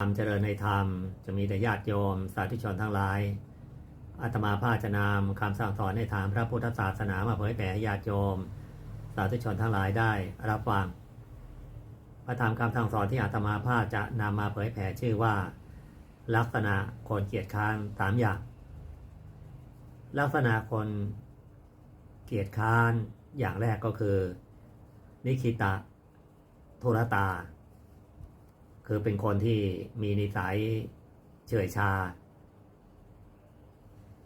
ความเจริญในธรรมจะมีแต่ญาติโยม สาธุชนทั้งหลายอาตมาภาจะนำคำสั่งสอนในทางพระพุทธศาสนามาเผยแผ่ญาติโยม สาธุชนทั้งหลายได้รับฟังพระธรรมคำสั่งสอนที่อาตมาภาจะนำมาเผยแผ่ชื่อว่า ลักษณะคนเกียจค้านสามอย่าง ลักษณะคนเกียจค้านอย่างแรกก็คือ นิคิตะ โทรตา คือเป็นคนที่มีนิสัยเฉื่อยชา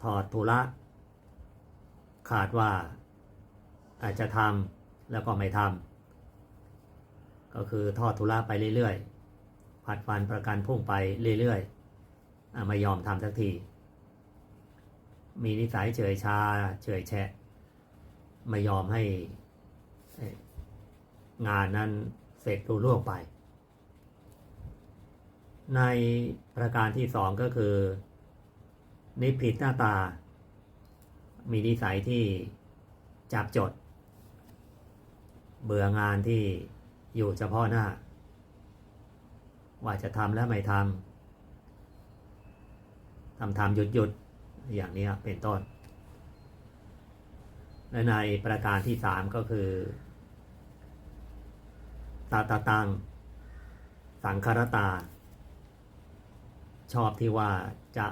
ถอดทุระขาดว่าอาจจะทำแล้วก็ไม่ทำก็คือทอดทุระไปเรื่อยๆผัดฟันประกันพุ่งไปเรื่อยๆไม่ยอมทำสักที มีนิสัยเฉื่อยชาเฉื่อยแฉะ ไม่ยอมให้งานนั้นเสร็จรุ่ล่วงไป ในประการที่สองก็คือ นิพพิทหน้าตา มีนิสัยที่จับจด เบื่องานที่อยู่เฉพาะหน้า ว่าจะทำแล้วไม่ทำทำทำหยุดหยุดอย่างนี้เป็นต้น และในประการที่สามก็คือตาตาตังสังคารตา ชอบที่ว่าจะ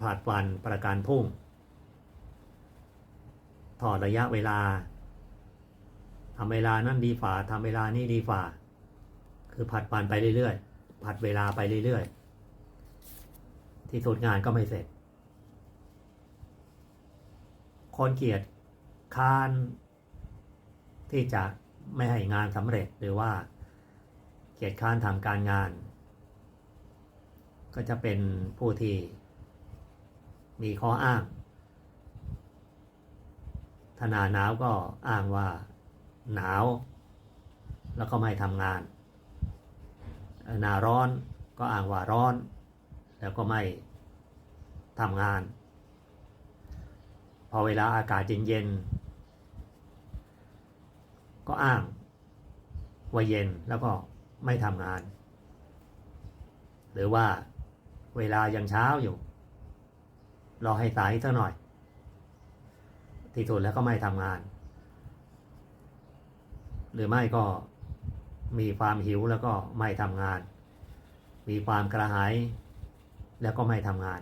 ผลัดวันประการพุ่ง ถอดระยะเวลาทำเวลานั่นดีฝ่าทำเวลานี่ดีฝ่า คือผัดวันไปเรื่อยๆผัดเวลาไปเรื่อยๆ ที่สุดงานก็ไม่เสร็จ คนเกียจค้านที่จะไม่ให้งานสำเร็จหรือว่าเกียจค้านทำการงาน ก็จะเป็นผู้ที่มีข้ออ้าง ถ้าหนาหนาวก็อ้างว่าหนาว แล้วก็ไม่ทำงาน หนาร้อนก็อ้างว่าร้อน แล้วก็ไม่ทำงาน พอเวลาอากาศเย็นๆก็อ้างว่าเย็นแล้วก็ไม่ทำงาน หรือว่า เวลายังเช้าอยู่ รอให้สายสักหน่อย ที่สุดแล้วก็ไม่ทำงาน หรือไม่ก็มีความหิวแล้วก็ไม่ทำงาน มีความกระหายแล้วก็ไม่ทำงาน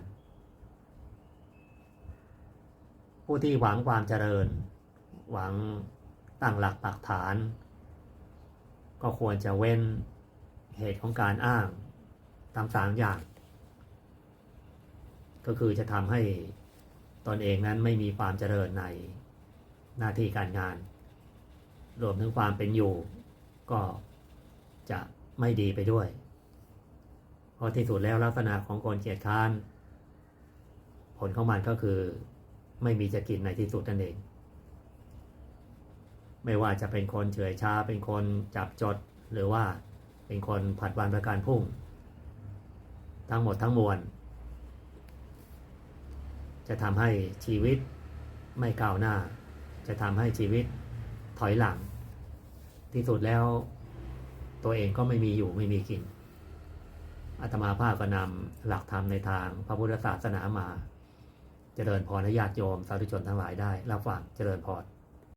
ผู้ที่หวังความเจริญ หวังตั้งหลักปักฐาน ก็ควรจะเว้นเหตุของการอ้างตามสามอย่าง ก็คือจะทำให้ตนเองนั้นไม่มีความเจริญในหน้าที่การงาน รวมถึงความเป็นอยู่ ก็จะไม่ดีไปด้วย เพราะที่สุดแล้วลักษณะของคนเกียจค้าน ผลของมันก็คือไม่มีจะกินในที่สุดนั่นเอง ไม่ว่าจะเป็นคนเฉยชา เป็นคนจับจด หรือว่าเป็นคนผัดวันประการพุ่ง ทั้งหมดทั้งมวล จะทำให้ชีวิตไม่ก้าวหน้า จะทำให้ชีวิตถอยหลัง ที่สุดแล้วตัวเองก็ไม่มีอยู่ไม่มีกินอาตมาภาพก็นำหลักธรรมในทางพระพุทธศาสนามา เจริญพรญาติโยมสาธุชนทั้งหลายได้รับฟังเจริญพร